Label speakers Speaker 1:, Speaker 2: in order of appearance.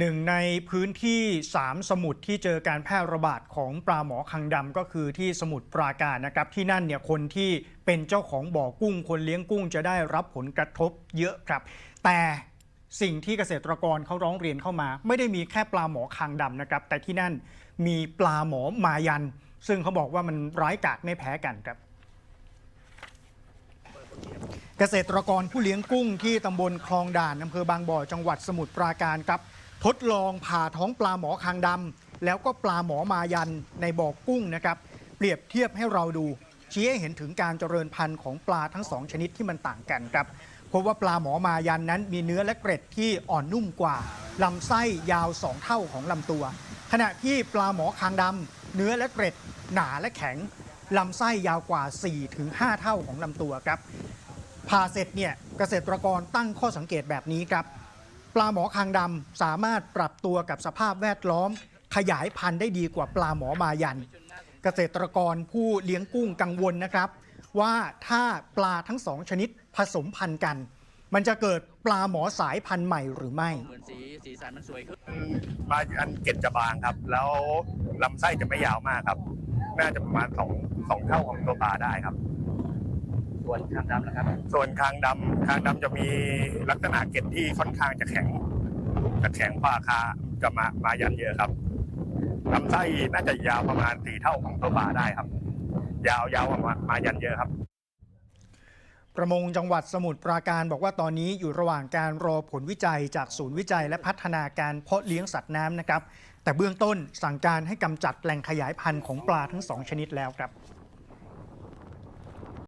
Speaker 1: หนึ่งในพื้นที่ 3 สมุทรที่เจอการแพร่ระบาดของปลาหมอคังดำก็คือที่สมุทรปราการนะครับ ที่นั่นเนี่ยคนที่เป็นเจ้าของบ่อกุ้งคนเลี้ยงกุ้งจะได้รับผลกระทบเยอะครับ แต่สิ่งที่เกษตรกรเขาร้องเรียนเข้ามา ไม่ได้มีแค่ปลาหมอคางดำนะครับ แต่ที่นั่นมีปลาหมอมายัน ซึ่งเขาบอกว่ามันร้ายกาจไม่แพ้กันครับ เกษตรกรผู้เลี้ยงกุ้งที่ตำบลคลองด่านอำเภอบางบ่อจังหวัดสมุทรปราการครับ ทดลองผ่าท้องปลาหมอคางดำแล้วก็ปลาหมอมายันในบ่อกุ้งนะครับ เปรียบเทียบให้เราดู ชี้ให้เห็นถึงการเจริญพันธุ์ของปลาทั้งสองชนิดที่มันต่างกันครับพบว่าปลาหมอมายันนั้นมีเนื้อและเกร็ดที่อ่อนนุ่มกว่าลำไส้ยาว2เท่าของลำตัว ขณะที่ปลาหมอคางดำเนื้อและเกร็ดหนาและแข็งลำไส้ยาวกว่า 4-5 เท่าของลำตัวครับผ่าเสร็จเนี่ยเกษตรกรตั้งข้อสังเกตแบบนี้ครับ ปลาหมอคางดำสามารถปรับตัวกับสภาพแวดล้อม ขยายพันธุ์ได้ดีกว่าปลาหมอมายัน เกษตรกรผู้เลี้ยงกุ้งกังวลนะครับ ว่าถ้าปลาทั้งสองชนิดผสมพันธุ์กัน มันจะเกิดปลาหมอสายพันธุ์ใหม่หรือไม่
Speaker 2: เหมือนสีสีสันมันสวยขึ้น
Speaker 3: ปลาอันเกล็ดจะบางครับ แล้วลำไส้จะไม่ยาวมากครับ น่าจะประมาณสองสองเท่าของตัวปลาได้ครับ
Speaker 2: ส่วนคางดำนะครับ
Speaker 3: ส่วนคางดำคางดำจะมีลักษณะเกล็ดที่ค่อนข้างจะแข็งจะแข็งกว่าคาจะมามายันเยอะครับลำไส้น่าจะยาวประมาณสี่เท่าของตัวปลาได้ครับ ยาวยาวกว่ามามายันเยอะครับ
Speaker 1: ประมงจังหวัดสมุทรปราการบอกว่าตอนนี้อยู่ระหว่างการรอผลวิจัยจากศูนย์วิจัยและพัฒนาการเพาะเลี้ยงสัตว์น้ำนะครับ แต่เบื้องต้นสั่งการให้กำจัดแหล่งขยายพันธุ์ของปลาทั้งสองชนิดแล้วครับ